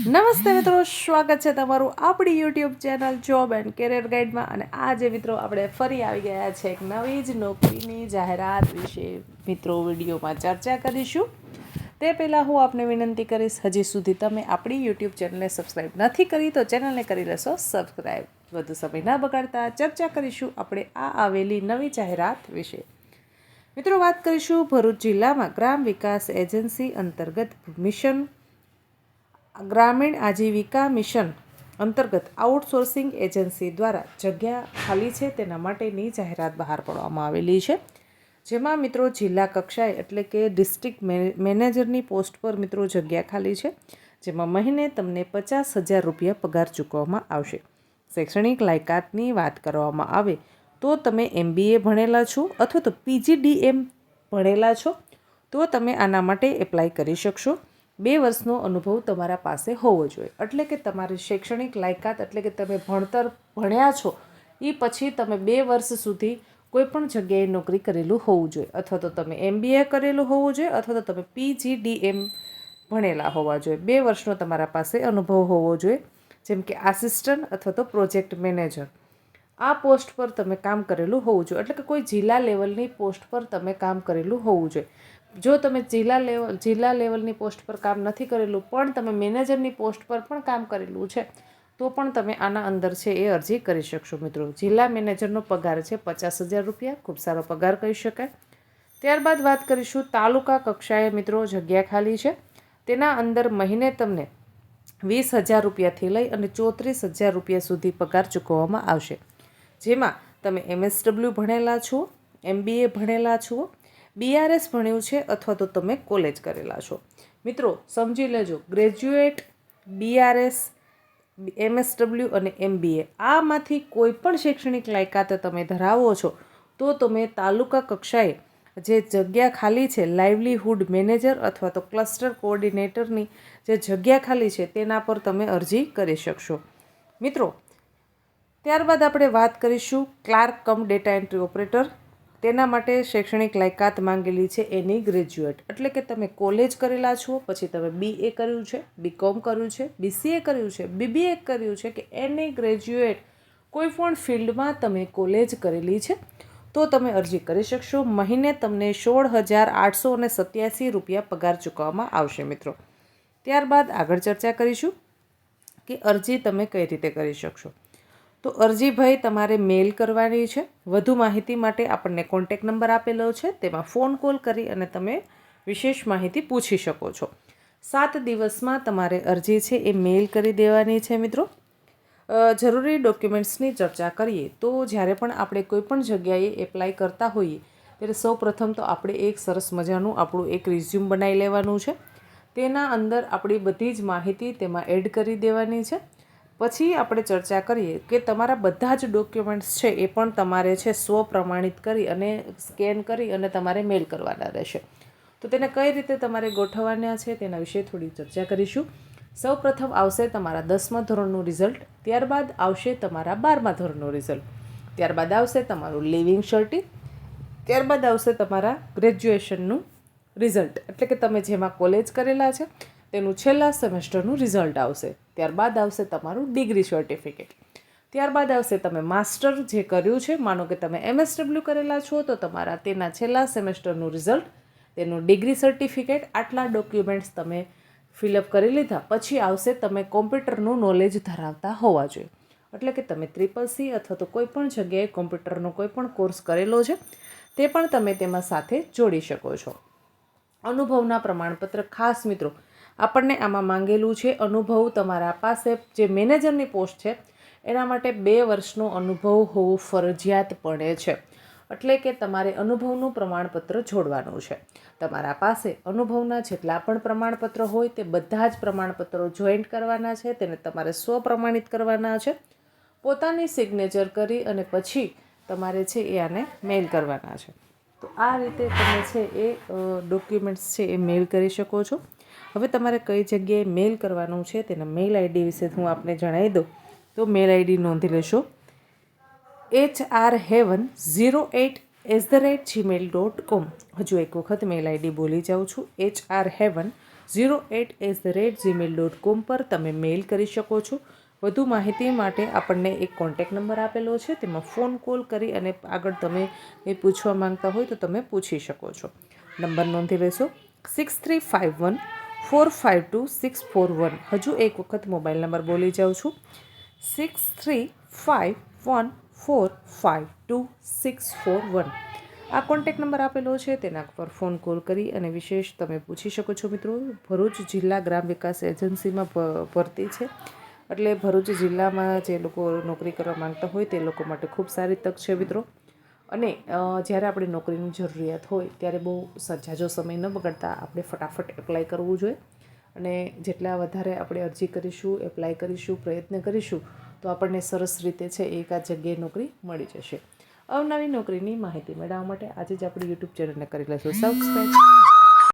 નમસ્તે મિત્રો, સ્વાગત છે તમારું આપણી YouTube channel job and career ગાઈડમાં અને આજે મિત્રો આપણે ફરી આવી ગયા છે એક નવી જ નોકરીની જાહેરાત વિશે મિત્રો વિડીયોમાં ચર્ચા કરીશું. તે પહેલાં હું આપને વિનંતી કરીશ, હજી સુધી તમે આપણી યુટ્યુબ ચેનલને સબસ્ક્રાઈબ નથી કરી તો ચેનલને કરી લેશો. સબસ્ક્રાઈબ વધુ સમય ના બગાડતા ચર્ચા કરીશું આપણે આ આવેલી નવી જાહેરાત વિશે. મિત્રો વાત કરીશું ભરૂચ જિલ્લામાં ગ્રામ વિકાસ એજન્સી અંતર્ગત મિશન ગ્રામીણ આજીવિકા મિશન અંતર્ગત આઉટસોર્સિંગ એજન્સી દ્વારા જગ્યા ખાલી છે તેના માટેની જાહેરાત બહાર પાડવામાં આવેલી છે. જેમાં મિત્રો જિલ્લા કક્ષાએ એટલે કે ડિસ્ટ્રિક્ટ મેનેજરની પોસ્ટ પર મિત્રો જગ્યા ખાલી છે, જેમાં મહિને તમને પચાસ હજાર રૂપિયા પગાર ચૂકવવામાં આવશે. શૈક્ષણિક લાયકાતની વાત કરવામાં આવે તો તમે એમબીએ ભણેલા છો અથવા તો પીજીડીએમ ભણેલા છો તો તમે આના માટે એપ્લાય કરી શકશો. બે વર્ષનો અનુભવ તમારા પાસે હોવો જોઈએ. એટલે કે તમારી શૈક્ષણિક લાયકાત એટલે કે તમે ભણતર ભણ્યા છો એ પછી તમે બે વર્ષ સુધી કોઈપણ જગ્યાએ નોકરી કરેલું હોવું જોઈએ. અથવા તો તમે એમબીએ કરેલું હોવું જોઈએ, અથવા તો તમે પીજીડીએમ ભણેલા હોવા જોઈએ. બે વર્ષનો તમારા પાસે અનુભવ હોવો જોઈએ, જેમ કે આસિસ્ટન્ટ અથવા તો પ્રોજેક્ટ મેનેજર. આ પોસ્ટ પર તમે કામ કરેલું હોવું જોઈએ. એટલે કે કોઈ જિલ્લા લેવલની પોસ્ટ પર તમે કામ કરેલું હોવું જોઈએ. જો તમે જિલ્લા લેવલ જિલ્લા લેવલની પોસ્ટ પર કામ નથી કરેલું, પણ તમે મેનેજરની પોસ્ટ પર પણ કામ કરેલું છે, તો પણ તમે આના અંદર છે એ અરજી કરી શકશો મિત્રો. જિલ્લા મેનેજરનો પગાર છે પચાસ હજાર રૂપિયા, ખૂબ સારો પગાર કહી શકાય. ત્યારબાદ વાત કરીશું તાલુકા કક્ષાએ મિત્રો જગ્યા ખાલી છે, તેના અંદર મહિને તમને વીસ હજાર રૂપિયાથી લઈ અને ચોત્રીસ હજાર રૂપિયા સુધી પગાર ચૂકવવામાં આવશે. જેમાં તમે એમએસડબલ્યુ ભણેલા છો, એમબીએ ભણેલા છો બીઆરએસ ભણ્યું છે અથવા તો તમે કોલેજ કરેલા છો. મિત્રો, સમજી લેજો ગ્રેજ્યુએટ બીઆરએસ એમએસડબલ્યુ અને એમબીએ આમાંથી કોઈ પણ શૈક્ષણિક લાયકાત તમે ધરાવો છો, તો તમે તાલુકા કક્ષાએ જે જગ્યા ખાલી છે લાઇવલીહુડ મેનેજર અથવા તો ક્લસ્ટર કોઓર્ડિનેટરની જે જગ્યા ખાલી છે, તેના પર તમે અરજી કરી શકશો. મિત્રો, ત્યારબાદ આપણે વાત કરીશું clerk cum data entry operator તેના માટે શૈક્ષણિક લાયકાત માંગેલી છે એની ગ્રેજ્યુએટ. એટલે કે તમે કોલેજ કરેલા છો, પછી તમે બી એ કર્યું છે બીકોમ કર્યું છે બીસીએ કર્યું છે બીબીએ કર્યું છે, કે એની ગ્રેજ્યુએટ કોઈ પણ ફિલ્ડમાં તમે કોલેજ કરેલી છે, તો તમે અરજી કરી શકશો. મહિને તમને સોળ હજાર આઠસો અને સત્યાસી રૂપિયા પગાર ચૂકવવામાં આવશે, મિત્રો. ત્યારબાદ આગળ ચર્ચા કરીશું કે અરજી તમે કઈ રીતે કરી શકશો. તો અરજીભાઈ, તમારે મેલ કરવાની છે. વધુ માહિતી માટે આપણને કોન્ટેક નંબર આપેલો છે. તેમાં ફોન કોલ કરી અને તમે વિશેષ માહિતી પૂછી શકો છો. સાત દિવસમાં તમારે અરજી છે એ મેલ કરી દેવાની છે મિત્રો. જરૂરી ડોક્યુમેન્ટ્સની ચર્ચા કરીએ. તો જ્યારે પણ આપણે કોઈ પણ જગ્યાએ એપ્લાય કરતા હોઈએ, ત્યારે સૌ પ્રથમ તો આપણે એક સરસ મજાનું આપણું એક રિઝ્યુમ બનાવી લેવાનું છે. તેના અંદર આપણી બધી જ માહિતી તેમાં એડ કરી દેવાની છે. પછી આપણે ચર્ચા કરીએ કે તમારા બધા જ ડોક્યુમેન્ટ્સ છે એ પણ તમારે છે સ્વ પ્રમાણિત કરી અને સ્કેન કરી અને તમારે મેલ કરવાના રહેશે. તો તેને કઈ રીતે તમારે ગોઠવવાના છે તેના વિશે થોડી ચર્ચા કરીશું. સૌ પ્રથમ આવશે તમારા દસમા ધોરણનું રિઝલ્ટ, ત્યારબાદ આવશે તમારા બારમા ધોરણનું રિઝલ્ટ, ત્યારબાદ આવશે તમારું લિવિંગ શર્ટી ત્યારબાદ આવશે તમારા ગ્રેજ્યુએશનનું રિઝલ્ટ. એટલે કે તમે જેમાં કોલેજ કરેલા છે તેનું છેલ્લા સેમેસ્ટરનું રિઝલ્ટ આવશે. ત્યારબાદ આવશે તમારું ડિગ્રી સર્ટિફિકેટ. ત્યારબાદ આવશે તમે માસ્ટર જે કર્યું છે, માનો કે તમે એમએસડબલ્યુ કરેલા છો, તો તમારા તેના છેલ્લા સેમેસ્ટરનું રિઝલ્ટ, તેનું ડિગ્રી સર્ટિફિકેટ, આટલા ડોક્યુમેન્ટ્સ તમે ફિલઅપ કરી લીધા, પછી આવશે તમે કોમ્પ્યુટરનું નોલેજ ધરાવતા હોવા જોઈએ. એટલે કે તમે ત્રિપલ સી અથવા તો કોઈ પણ જગ્યાએ કોમ્પ્યુટરનો કોઈ પણ કોર્સ કરેલો છે, તે પણ તમે તેમાં સાથે જોડી શકો છો. અનુભવના પ્રમાણપત્ર ખાસ મિત્રો આપણને આમાં માંગેલું છે અનુભવ તમારા પાસે. જે મેનેજરની પોસ્ટ છે, એના માટે બે વર્ષનો અનુભવ હોવો ફરજિયાત પડે છે. એટલે કે તમારે અનુભવનું પ્રમાણપત્ર જોડવાનું છે. તમારા પાસે અનુભવના જેટલા પણ પ્રમાણપત્રો હોય તે બધા જ પ્રમાણપત્રો જોઈન્ટ કરવાના છે, તેને તમારે સ્વપ્રમાણિત કરવાના છે. પોતાની સિગ્નેચર કરી અને પછી તમારે છે એ આને મેલ કરવાના છે. તો આ રીતે તમે છે એ ડોક્યુમેન્ટ્સ છે એ મેલ કરી શકો છો. હવે તમારે કઈ જગ્યાએ મેલ કરવાનું છે તેના મેલ આઈડી વિશે હું આપને જણાવી દઉં. તો મેલ આઈડી નોંધી લેશો. H R heaven zero at as the rate Gmail dot com હજુ એક વખત મેલ આઈડી બોલી જાઉં છું. H R heaven zero at as the rate Gmail dot com પર તમે મેલ કરી શકો છો. વધુ માહિતી માટે આપણને એક કોન્ટેક નંબર આપેલો છે. તેમાં ફોન કોલ કરી અને આગળ તમે એ પૂછવા માંગતા હોય તો તમે પૂછી શકો છો. નંબર નોંધી લેશો. Six three five one four five two six four one હજુ એક વખત મોબાઈલ નંબર બોલી જાઉં છું. Six three five one four five two six four one આ કોન્ટેક નંબર આપેલો છે, તેના પર ફોન કોલ કરી અને વિશેષ તમે પૂછી શકો છો મિત્રો. ભરૂચ જિલ્લા ગ્રામ વિકાસ એજન્સીમાં ભરતી છે. એટલે ભરૂચ જિલ્લામાં જે લોકો નોકરી કરવા માંગતા હોય તે લોકો માટે ખૂબ સારી તક છે મિત્રો. અને જ્યારે આપણે નોકરીની જરૂરિયાત હોય, ત્યારે બહુ સજાજો સમય ન બગડતા આપણે ફટાફટ એપ્લાય કરવું જોઈએ. અને જેટલા વધારે આપણે અરજી કરીશું એપ્લાય કરીશું, પ્રયત્ન કરીશું, તો આપણને સરસ રીતે છે એકાદ જગ્યાએ નોકરી મળી જશે. અવનવી નોકરીની માહિતી મેળવવા માટે આજે જ આપણી યુટ્યુબ ચેનલને કરી લેશું સબસ્ક્રાઈબ